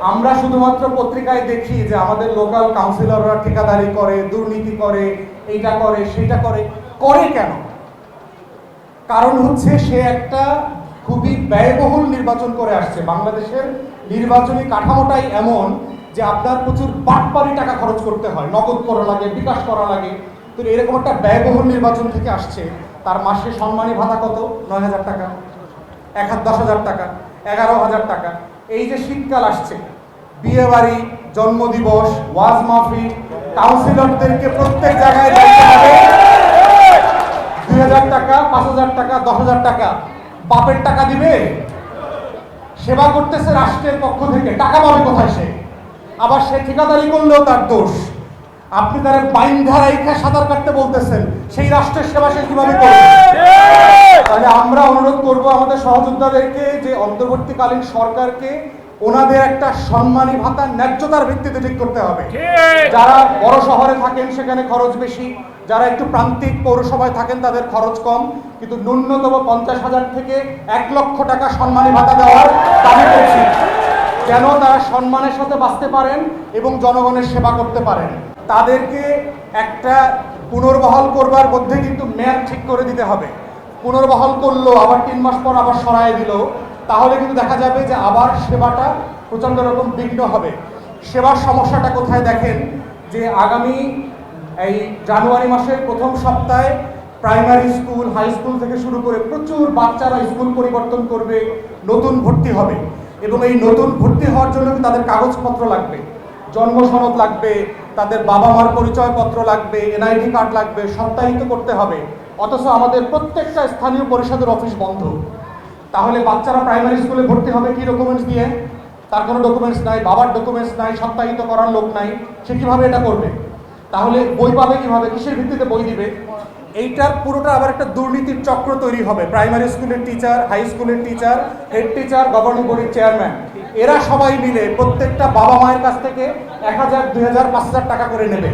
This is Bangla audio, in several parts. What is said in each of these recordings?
আমরা শুধুমাত্র পত্রিকায় দেখি যে আমাদের লোকাল কাউন্সিলররা ঠিকাদারি করে, দুর্নীতি করে, এইটা করে, সেইটা করে। করে কেন? কারণ হচ্ছে সে একটা খুবই ব্যয়বহুল নির্বাচন করে আসছে। বাংলাদেশের নির্বাচনী কাঠামোটাই এমন যে আপনার প্রচুর বাটপারি টাকা খরচ করতে হয়। নগদ করা লাগে, বিকাশ করা লাগে। তো এরকম একটা ব্যয়বহুল নির্বাচন থেকে আসছে। তার মাসে সম্মানী ভাতা কত? নয় হাজার টাকা। এক হাজার দশ হাজার টাকা। এগারো হাজার টাকা। এই যে শীতকাল আসছে বিয়ে বাড়ি জন্মদিবস, ওয়াজ মাহফিল, কাউন্সিলরদেরকে প্রত্যেক জায়গায় যাইতে হবে। দুই হাজার টাকা, পাঁচ হাজার টাকা, দশ হাজার টাকা। বাপের টাকা দিবে? সেবা করতেছে রাষ্ট্রের পক্ষ থেকে। টাকা পাবে কোথায় সে? আবার সে ঠিকাদারি করলেও তার দোষ। আপনি তার বাইন ধারাই সাঁতার কাটতে বলতেছেন। সেই রাষ্ট্রের সেবা সে কীভাবে করবে? তাহলে আমরা অনুরোধ করব আমাদের সহযোদ্ধাদেরকে যে অন্তর্বর্তীকালীন সরকারকে ওনাদের একটা সম্মানী ভাতা ন্যায্যতার ভিত্তিতে ঠিক করতে হবে। যারা বড় শহরে থাকেন সেখানে খরচ বেশি। যারা একটু প্রান্তিক পৌরসভায় থাকেন তাদের খরচ কম। কিন্তু ন্যূনতম পঞ্চাশ হাজার থেকে এক লক্ষ টাকা সম্মানী ভাতা দেওয়ার দাবি করছি। যেন তারা সম্মানের সাথে বাঁচতে পারেন এবং জনগণের সেবা করতে পারেন? তাদেরকে একটা পুনর্বহাল করবার মধ্যে কিন্তু মেয়াদ ঠিক করে দিতে হবে। পুনর্বহাল করল, আবার তিন মাস পর আবার সরায় দিল, তাহলে কিন্তু দেখা যাবে যে আবার সেবাটা প্রচণ্ড রকম বিঘ্ন হবে। সেবার সমস্যাটা কোথায় দেখেন? যে আগামী এই জানুয়ারি মাসের প্রথম সপ্তাহে প্রাইমারি স্কুল, হাই স্কুল থেকে শুরু করে প্রচুর বাচ্চারা স্কুল পরিবর্তন করবে, নতুন ভর্তি হবে। এবং এই নতুন ভর্তি হওয়ার জন্য তাদের কাগজপত্র লাগবে? জন্ম সনদ লাগবে, তাদের বাবা মার পরিচয়পত্র লাগবে, এনআইডি কার্ড লাগবে সত্যায়িত করতে হবে। অথচ আমাদের প্রত্যেকটা স্থানীয় পরিষদের অফিস বন্ধ। তাহলে বাচ্চারা প্রাইমারি স্কুলে ভর্তি হবে কি ডকুমেন্টস দিয়ে? তার কোনো ডকুমেন্টস নাই, বাবার ডকুমেন্টস নাই, সত্যায়িত করার লোক নাই, সে কীভাবে এটা করবে? তাহলে বই পাবে কীভাবে? কিসের ভিত্তিতে বই দিবে? এইটার পুরোটা আবার একটা দুর্নীতির চক্র তৈরি হবে। প্রাইমারি স্কুলের টিচার হাই স্কুলের টিচার হেড টিচার গভর্নিং বডির চেয়ারম্যান এরা সবাই মিলে প্রত্যেকটা বাবা মায়ের কাছ থেকে এক হাজার দুই হাজার পাঁচ হাজার টাকা করে নেবে।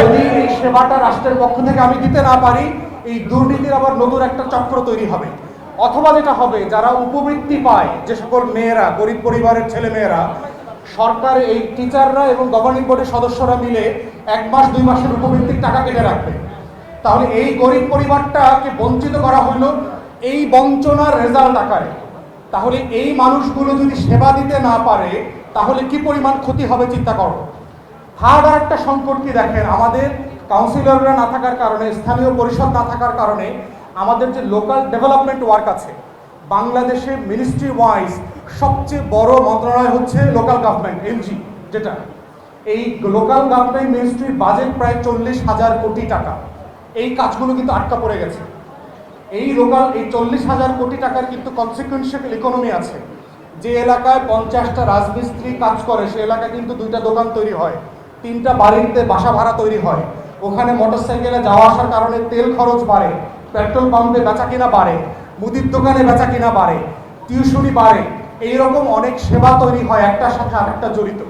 যদি এই সেবাটা রাষ্ট্রের পক্ষ থেকে আমি দিতে না পারি এই দুর্নীতির আবার নতুন একটা চক্র তৈরি হবে। অথবা যেটা হবে যারা উপবৃত্তি পায় যে সকল মেয়েরা গরিব পরিবারের ছেলে মেয়েরা সরকার এই টিচাররা এবং গভর্নিং বোর্ডের সদস্যরা মিলে এক মাস দুই মাসের উপবৃত্তির টাকা কেটে রাখবে। তাহলে এই গরিব পরিবারটাকে বঞ্চিত করা হলো এই বঞ্চনার রেজাল্ট আকারে। তাহলে এই মানুষগুলো যদি সেবা দিতে না পারে, তাহলে কি পরিমাণ ক্ষতি হবে চিন্তা করো। থার্ড আর একটা সংকট কি দেখেন? আমাদের কাউন্সিলররা না থাকার কারণে, স্থানীয় পরিষদ না থাকার কারণে আমাদের যে লোকাল ডেভেলপমেন্ট ওয়ার্ক আছে, বাংলাদেশে মিনিস্ট্রি ওয়াইজ সবচেয়ে বড় মন্ত্রণালয় হচ্ছে লোকাল গভর্নমেন্ট এমজি যেটা। এই লোকাল গভর্নমেন্ট মিনিস্ট্রির বাজেট প্রায় চল্লিশ হাজার কোটি টাকা। এই কাজগুলো কিন্তু আটকা পড়ে গেছে। এই লোকাল এই চল্লিশ হাজার কোটি টাকার কিন্তু কনসিকুয়েন্সিয়াল ইকোনমি আছে। যে এলাকায় পঞ্চাশটা রাজমিস্ত্রি কাজ করে, সে এলাকায় কিন্তু দুইটা দোকান তৈরি হয়, তিনটা বাড়িতে বাসা ভাড়া তৈরি হয়। ওখানে মোটরসাইকেলে যাওয়া আসার কারণে তেল খরচ বাড়ে, পেট্রোল পাম্পে বেচা কিনা বাড়ে, মুদির দোকানে বেচা কিনা বাড়ে, টিউশনি বাড়ে, এইরকম অনেক সেবা তৈরি হয় একটার সাথে আরেকটা জড়িত।